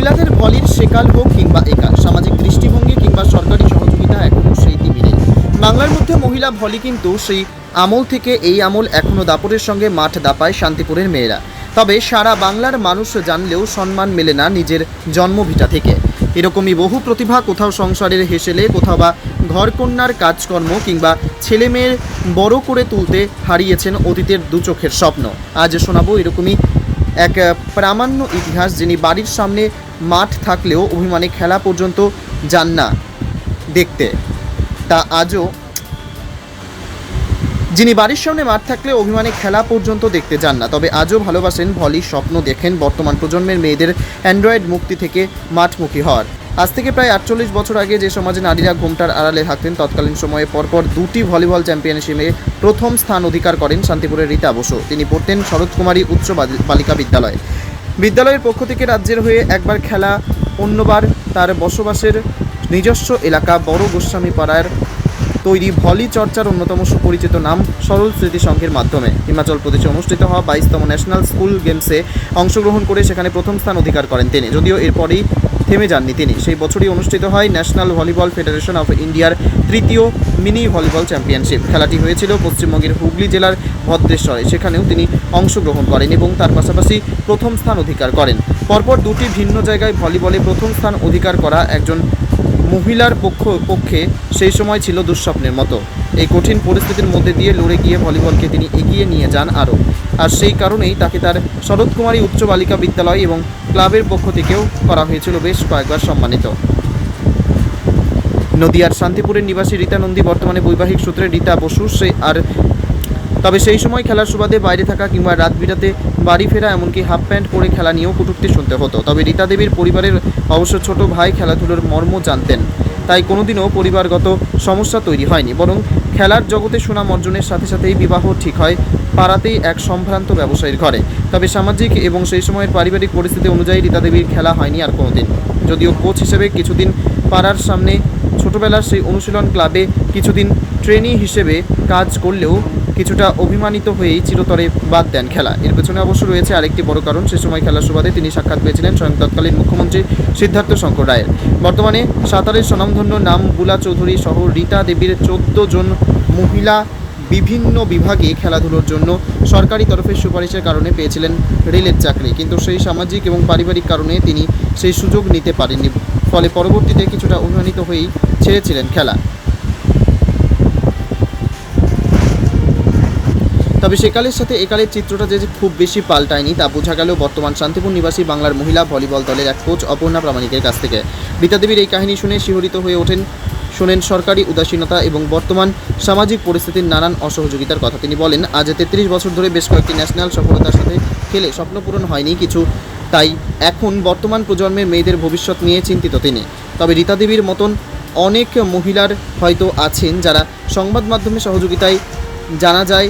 মহিলাদের ভলির সেকাল হোক কিংবা একাল, সামাজিক দৃষ্টিভঙ্গি কিংবা সরকারি সহযোগিতা এখনও সেই টিভিরে বাংলার মধ্যে মহিলা ভলি কিন্তু সেই আমল থেকে এই আমল এখনও দাপটের সঙ্গে মাঠ দাপায় শান্তিপুরের মেয়েরা। তবে সারা বাংলার মানুষ জানলেও সম্মান মেলে না নিজের জন্মভিটা থেকে। এরকমই বহু প্রতিভা কোথাও সংসারের হেসেলে, কোথাও বা ঘরকন্যার কাজকর্ম কিংবা ছেলে মেয়ের বড় করে তুলতে হারিয়েছেন অতীতের দু চোখের স্বপ্ন। আজ শোনাবো এরকমই এক প্রামাণ্য ইতিহাস যিনি বাড়ির সামনে মাঠ থাকলেও অভিমানে খেলা পর্যন্ত যান না দেখতে। তা আজও যিনি বাড়ির সামনে মাঠ থাকলে অভিমানে খেলা পর্যন্ত দেখতে যান না, তবে আজও ভালোবাসেন ভলি স্বপ্ন দেখেন বর্তমান প্রজন্মের মেয়েদের অ্যান্ড্রয়েড মুক্তি থেকে মাঠমুখী হওয়ার। আজ থেকে প্রায় আটচল্লিশ বছর আগে যে সমাজে নারীরা ঘোমটার আড়ালে থাকতেন, তৎকালীন সময়ে পরপর দুটি ভলিবল চ্যাম্পিয়নশিপে প্রথম স্থান অধিকার করেন শান্তিপুরের রীতা বসু। তিনি পড়তেন শরৎ কুমারী উচ্চ বালিকা বিদ্যালয়। বিদ্যালয়ের পক্ষ থেকে রাজ্যের হয়ে একবার খেলা, অন্যবার তার বসবাসের নিজস্ব এলাকা বড় গোস্বামী পাড়ার তৈরি ভলি চর্চার অন্যতম সুপরিচিত নাম সরল স্মৃতি সংঘের মাধ্যমে। হিমাচল প্রদেশে অনুষ্ঠিত হওয়া বাইশতম ন্যাশনাল স্কুল গেমসে অংশগ্রহণ করে সেখানে প্রথম স্থান অধিকার করেন তিনি। যদিও এরপরেই থেমে যাননি তিনি। সেই বছরই অনুষ্ঠিত হয় ন্যাশনাল ভলিবল ফেডারেশন অফ ইন্ডিয়ার তৃতীয় মিনি ভলিবল চ্যাম্পিয়নশিপ। খেলাটি হয়েছিল পশ্চিমবঙ্গের হুগলি জেলার ভদ্রেশ্বরে। সেখানেও তিনি অংশগ্রহণ করেন এবং তার পাশাপাশি প্রথম স্থান অধিকার করেন। পরপর দুটি ভিন্ন জায়গায় ভলিবলে প্রথম স্থান অধিকার করা একজন মহিলার পক্ষ পক্ষে সেই সময় ছিল দুঃস্বপ্নের মতো। এই কঠিন পরিস্থিতির মধ্যে দিয়ে লড়ে গিয়ে ভলিবলকে তিনি এগিয়ে নিয়ে যান আরও। আর সেই কারণেই তাকে তার শরৎ কুমারী উচ্চ বালিকা বিদ্যালয় এবং ক্লাবের পক্ষ থেকেও করা হয়েছিল বেশ কয়েকবার সম্মানিত। নদিয়ার শান্তিপুরের নিবাসী রীতা নন্দী বর্তমানে বৈবাহিক সূত্রে রীতা বসু, সে আর তবে সেই সময় খেলার সুবাদে বাইরে থাকা কিংবা রাত বিরাতে বাড়ি ফেরা এমনকি হাফ প্যান্ট পরে খেলা নিয়েও কটূক্তি শুনতে হতো। তবে রীতা দেবীর পরিবারের অবশ্য ছোট ভাই খেলাধুলোর মর্ম জানতেন, তাই কোনোদিনও পরিবারগত সমস্যা তৈরি হয়নি, বরং খেলার জগতে সুনাম অর্জনের সাথে সাথেই বিবাহ ঠিক হয়, পাড়াতেই এক সম্ভ্রান্ত ব্যবসায়ীর ঘরে। তবে সামাজিক এবং সেই সময়ের পারিবারিক পরিস্থিতি অনুযায়ী রীতা দেবীর খেলা হয়নি আর কোনোদিন। যদিও কোচ হিসেবে কিছুদিন পাড়ার সামনে ছোটবেলার সেই অনুশীলন ক্লাবে কিছুদিন ট্রেনি হিসেবে কাজ করলেও কিছুটা অভিমানিত হয়েই চিরতরে বাদ দেন খেলা। এর পেছনে অবশ্য রয়েছে আরেকটি বড় কারণ, সে সময় খেলার সুবাদে তিনি সাক্ষাৎ পেয়েছিলেন স্বয়ং তৎকালীন মুখ্যমন্ত্রী সিদ্ধার্থ শঙ্কর রায়ের। বর্তমানে সাঁতারের স্বনামধন্য নাম বুলা চৌধুরী সহ রীতা দেবীর চোদ্দ জন মহিলা বিভিন্ন বিভাগে খেলাধুলোর জন্য সরকারি তরফের সুপারিশের কারণে পেয়েছিলেন রেলের চাকরি। কিন্তু সেই সামাজিক এবং পারিবারিক কারণে তিনি সেই সুযোগ নিতে পারেননি। ফলে পরবর্তীতে কিছুটা অভিমানিত হয়েই ছেড়েছিলেন খেলা। তবে সেকালের সাথে একালের চিত্রটা যে খুব বেশি পাল্টায়নি তা বোঝা গেল বর্তমান শান্তিপুর নিবাসী বাংলার মহিলা ভলিবল দলের এক কোচ অপর্ণা প্রামাণিকের কাছ থেকে। রীতা দেবীর এই কাহিনী শুনে শিহরিত হয়ে ওঠেন, শোনেন সরকারি উদাসীনতা এবং বর্তমান সামাজিক পরিস্থিতির নানান অসহযোগিতার কথা। তিনি বলেন, আজ তেত্রিশ বছর ধরে বেশ কয়েকটি ন্যাশনাল সফলতার সাথে খেলে স্বপ্ন পূরণ হয়নি কিছু, তাই এখন বর্তমান প্রজন্মের মেয়েদের ভবিষ্যৎ নিয়ে চিন্তিত তিনি। তবে রীতা দেবীর মতন অনেক মহিলার হয়তো আছেন যারা সংবাদ মাধ্যমে সহযোগিতায় জানা যায়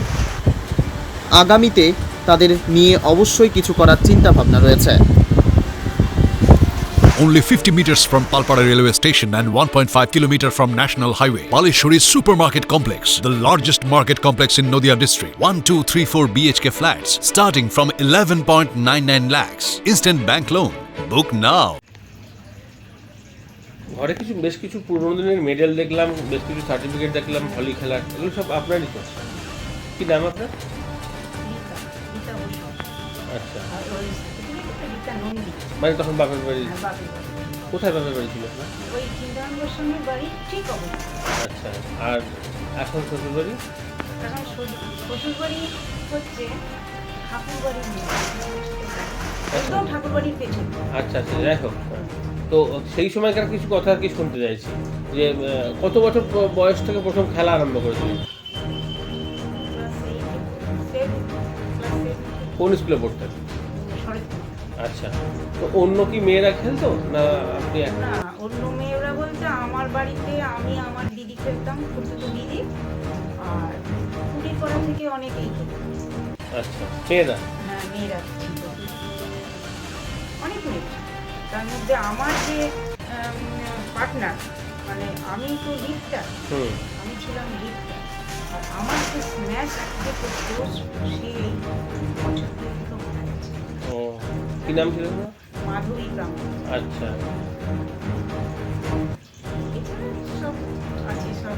আগামীতে তাদের নিয়ে অবশ্যই কিছু করার চিন্তা ভাবনা রয়েছে Only 50 meters from Palpara railway station and 1.5 kilometer from National Highway. Palishuri Supermarket Complex, the largest market complex in Noida district. 1, 2, 3, 4 BHK flats starting from 11.99 lakhs. Instant bank loan. Book now. ঘরে কিছু বেশ কিছু পুরোনো দিনের medal দেখলাম বেশ কিছু certificate দেখলাম ভলি খেলার এগুলো সব আপনারই কি নাম আপনার আচ্ছা। মানে তখন বাপের বাড়ি? আর বাপের বাড়ি। কোথায় বাপের বাড়ি ছিল? ওই চিন্তারাম বাড়ি ঠিক আচ্ছা আর এখন শ্বশুর বাড়ি? শ্বশুর বাড়ি হচ্ছে ঠাকুর বাড়ির একদম ঠাকুর বাড়ির পেছনে। আচ্ছা আচ্ছা যাই হোক। তো সেই সময়কার কিছু কথা আর কি শুনতে চাইছি। যে কত বছর বয়স থেকে প্রথম খেলা আরম্ভ করেছিলেন? কোন স্কুলে পড়তেন? আচ্ছা। তো অন্য কি মেয়েরা খেলতো? না আপনি না অন্য মেয়েরা বলতে আমার বাড়িতে আমি আমার দিদি খেলতাম খুঁজতো দিদি। আর কুড়ি করা থেকে অনেকেই খেলতো। আচ্ছা মেয়েরা? হ্যাঁ মেয়েরা ছিল অনেক মেয়ে। তার মধ্যে আমার যে পার্টনার মানে আমি তো হুম। আমি ছিলাম আর আমার সেই গেছে ও কি নাম ছিল গ্রাম আচ্ছা। সব আছে সব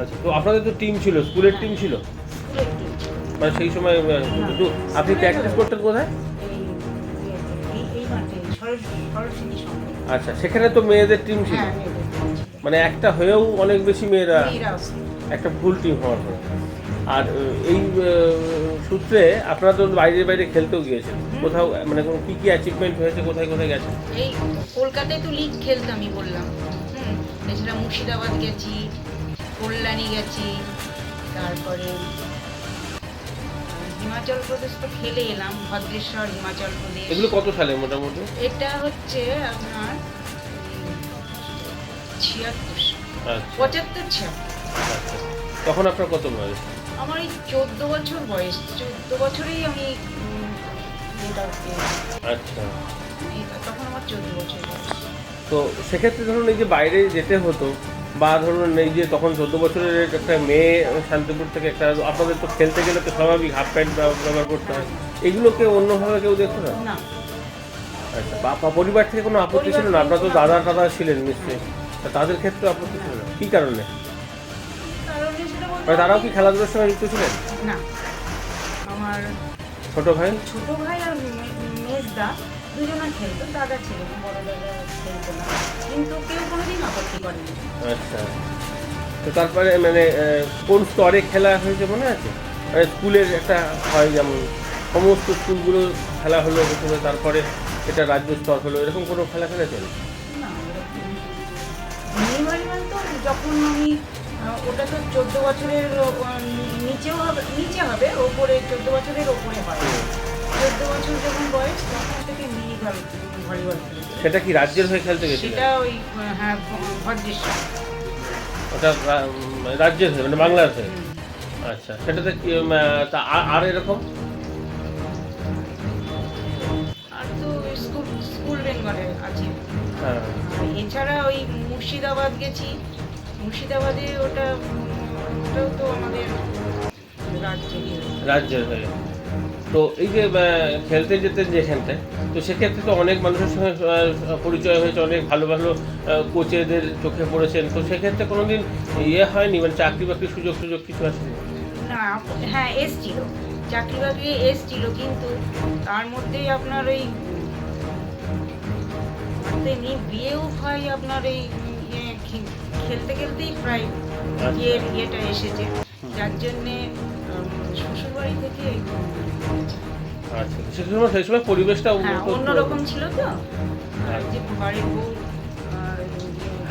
আচ্ছা তো আপনাদের তো টিম ছিল স্কুলের টিম ছিল? মানে সেই সময় আপনি প্র্যাকটিস করতেন কোথায়? আচ্ছা সেখানে তো মেয়েদের টিম ছিল। মানে একটা হয়েও অনেক বেশি মেয়েরা একটা ভুল টিম হওয়ার পরে। আর এই সূত্রে আপনারা তো বাইরে বাইরে খেলতেও গিয়েছেন। কোথাও মানে কোনো কী কী অ্যাচিভমেন্ট হয়েছে কোথায় কোথায় গেছেন এই কলকাতায় তো লিগ খেলতামই বললাম। হুম এছাড়া মুর্শিদাবাদ গেছি কল্যাণী গেছি তারপরে হিমাচল প্রদেশ তো খেলে এলাম ভদ্রেশ্বর হিমাচল প্রদেশ। এগুলো কত সালে মোটামুটি? এটা হচ্ছে আপনার ছিয়াত্তর। আচ্ছা। পঁচাত্তর ছিয়াত্তর। আচ্ছা। তখন আপনার কত বয়স? আমার এই চোদ্দ বছর বয়স। চোদ্দ বছরেই আমি। আচ্ছা। তখন আমার চোদ্দ বছর বয়স। তো সেক্ষেত্রে ধরুন এই যে বাইরে যেতে হতো বা ধরুন এই যে তখন চোদ্দ বছরের একটা মেয়ে শান্তিপুর থেকে একটা আপনাদের তো খেলতে গেলে তো স্বাভাবিক হাফ প্যান্ট ব্যবহার করতে হয়। এগুলোকে অন্যভাবে কেউ দেখতো না? আচ্ছা বাবা পরিবার থেকে কোনো আপত্তি ছিল না? আপনার তো দাদা টাদা ছিলেন নিশ্চয়ই। তাদের ক্ষেত্রে আপত্তি ছিল কী কারণে? মানে তারাও কি খেলাধুলার সঙ্গে যুক্ত ছিলেন? না। আমার ছোট ভাই? ছোট ভাই আর মেজদা দুজনা খেলতো দাদা ছিল বড় দাদা খেলতো না। কিন্তু কেউ কোনোদিন আপত্তি করেনি। আচ্ছা। তো তারপরে মানে কোন স্তরে খেলা হয়েছে মনে আছে? মানে স্কুলের একটা হয় যেমন সমস্ত স্কুলগুলো খেলা হলো তারপরে এটা রাজ্য স্তর হলো এরকম কোনো খেলা খেলেছেন না মিনিমাল তো যখন আমি ওটা তো চোদ্দ বছরের নিচেও হবে নিচে হবে ওপরে চোদ্দ বছরের ওপরে হয়। চোদ্দ বছর যখন বয়স তখন থেকে মিনি ভলিবল সেটা কি রাজ্যের হয়ে খেলতে গেছিলেন সেটা ওই হ্যাঁ ভদ্রেশ্বর। ওটা রাজ্যের হয়ে মানে বাংলার হয়ে? আচ্ছা সেটাতে তা আর- এরকম? আর তো স্কুল স্কুল বেঙ্গলে আছে। হ্যাঁ। এছাড়া ওই মুর্শিদাবাদ গেছি। মুর্শিদাবাদে ওটা ওটাও তো আমাদের রাজ্যের হয়ে। তো এই যে খেলতে যেতেন যেখানটায় তো সেক্ষেত্রে তো অনেক মানুষের সঙ্গে পরিচয় হয়েছে অনেক ভালো ভালো কোচেদের চোখে পড়েছেন। তো সেক্ষেত্রে কোনোদিন ইয়ে হয়নি? মানে চাকরি বাকরির সুযোগ সুযোগ কিছু আসেনি? না হ্যাঁ এসছিল। চাকরি বাকরি এসছিল কিন্তু তার মধ্যেই আপনার ওই আমার তো এমনি বিয়েও হয় আপনার এই ইয়ে খেলতে খেলতেই প্রায় বিয়ের ইয়েটা এসেছে। যার জন্যে শ্বশুরবাড়ি থেকে আচ্ছা সময় সেই সময় পরিবেশটা হ্যাঁ অন্যরকম ছিল তো। যে বাড়ির বউ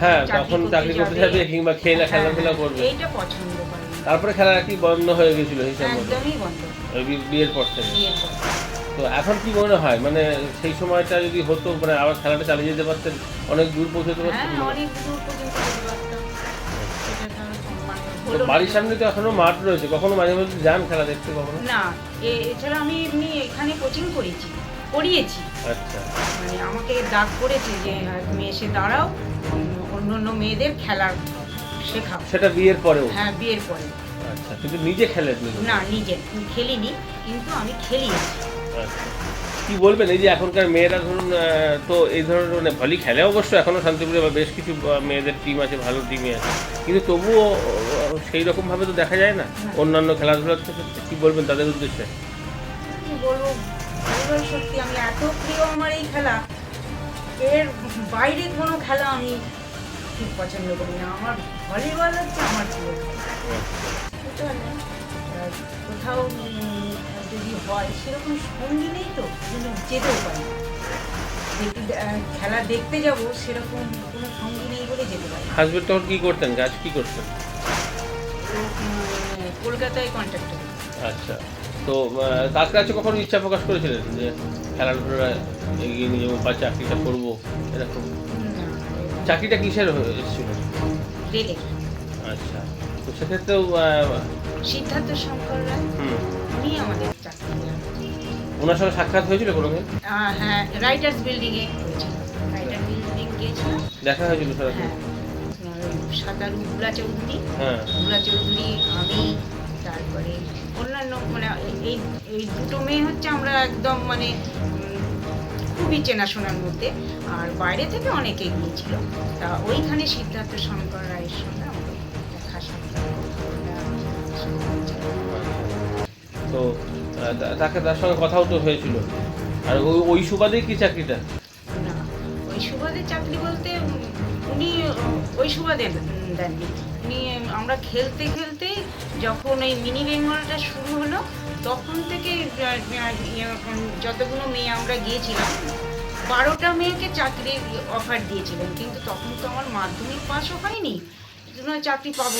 হ্যাঁ তখন চাকরি করতে যাবে। কিংবা খেলা হ্যাঁ, খেলাধুলা করবে। এইটা পছন্দ করেন তারপরে খেলা কি বন্ধ হয়ে গেছিল হিসাব একদমই বন্ধ। বিয়ের পর থেকে। বিয়ের পর তো এখন কি মনে হয়? মানে সেই সময়টা যদি হতো মানে আবার খেলাটা চালিয়ে যেতে পারতেন অনেক দূর পৌঁছতে হ্যাঁ পারতেন না। বাড়ির সামনে তো এখনও মাঠ রয়েছে। কখনো মাঝে মাঝে যান খেলা দেখতে কখনো? না এছাড়া আমি এমনি এখানে কোচিং করেছি করিয়েছি। আচ্ছা। মানে আমাকে ডাক করেছে যে হ্যাঁ, তুমি এসে দাঁড়াও অন্য অন্য মেয়েদের খেলা শেখাও। সেটা বিয়ের পরেও? হ্যাঁ বিয়ের পরে। আচ্ছা কিন্তু নিজে খেলেন না নিজে খেলিনি কিন্তু আমি খেলিয়েছি। কি বলবেন? এই যে এখনকার মেয়েরা ধরুন তো এই ধরনের মানে ভলি খেলে অবশ্য এখনও শান্তিপুরে বা বেশ কিছু মেয়েদের টিম আছে ভালো টিমে আছে। কিন্তু তবুও সেই রকমভাবে তো দেখা যায় না? অন্যান্য খেলাধুলার থেকে কী বলবেন তাদের উদ্দেশ্যে? সত্যি আমি এত প্রিয় আমার এই খেলা। এর বাইরে কোনো খেলা আমি ঠিক পছন্দ করি না। আমার ভলিবল হচ্ছে আমার প্রিয় আর কোথাও যদি হয় সেরকম সঙ্গী নেই তো কিন্তু যেতেও পারি। খেলা দেখতে যাব সেরকম কোনো সঙ্গী নেই বলে যেতে পারি হাজবেন্ড তখন কি করতেন? কাজ কি করতেন? কলকাতায় কন্ট্রাক্টর আচ্ছা। তো তার কাছে কখনো ইচ্ছা প্রকাশ করেছিলেন যে খেলাধুলা এগিয়ে নিয়ে যাব বা চাকরিটা করব এরকম? চাকরিটা কিসের এসেছিল? আচ্ছা। তো সেক্ষেত্রেও সিদ্ধার্থ শঙ্কর রায় হুম। উনি আমাদের। ওনার সঙ্গে সাক্ষাৎ হয়েছিল কোনো দিন হ্যাঁ রাইটার্স বিল্ডিংয়ে হয়েছিল রাইটার বিল্ডিং গিয়েছিলাম। দেখা হয়েছিল সরাসরি হ্যাঁ। সাঁতারু বুলা চৌধুরী। হ্যাঁ। বুলা চৌধুরী আমি তারপরে অন্যান্য মানে এই এই দুটো মেয়ে হচ্ছে আমরা একদম মানে খুবই চেনাশোনার মধ্যে। আর বাইরে থেকে অনেকে গিয়েছিল। তা ওইখানে সিদ্ধার্থ শঙ্কর রায়ের সঙ্গে আমাদের দেখা সাক্ষাৎ। তা- তাকে তার সঙ্গে কথাও তো হয়েছিল। আর ওই ওই সুবাদেই কি চাকরিটা? ওই সুবাদে চাকরি বলতে উনি ওই সুবাদে দেননি। উনি আমরা খেলতে খেলতে যখন এই মিনি বেঙ্গলটা শুরু হলো তখন থেকে ইয়ে, যতগুলো মেয়ে আমরা গিয়েছিলাম বারোটা মেয়েকে চাকরির অফার দিয়েছিলেন। কিন্তু তখন তো আমার মাধ্যমিক পাশও হয়নি। চাকরি পাবো।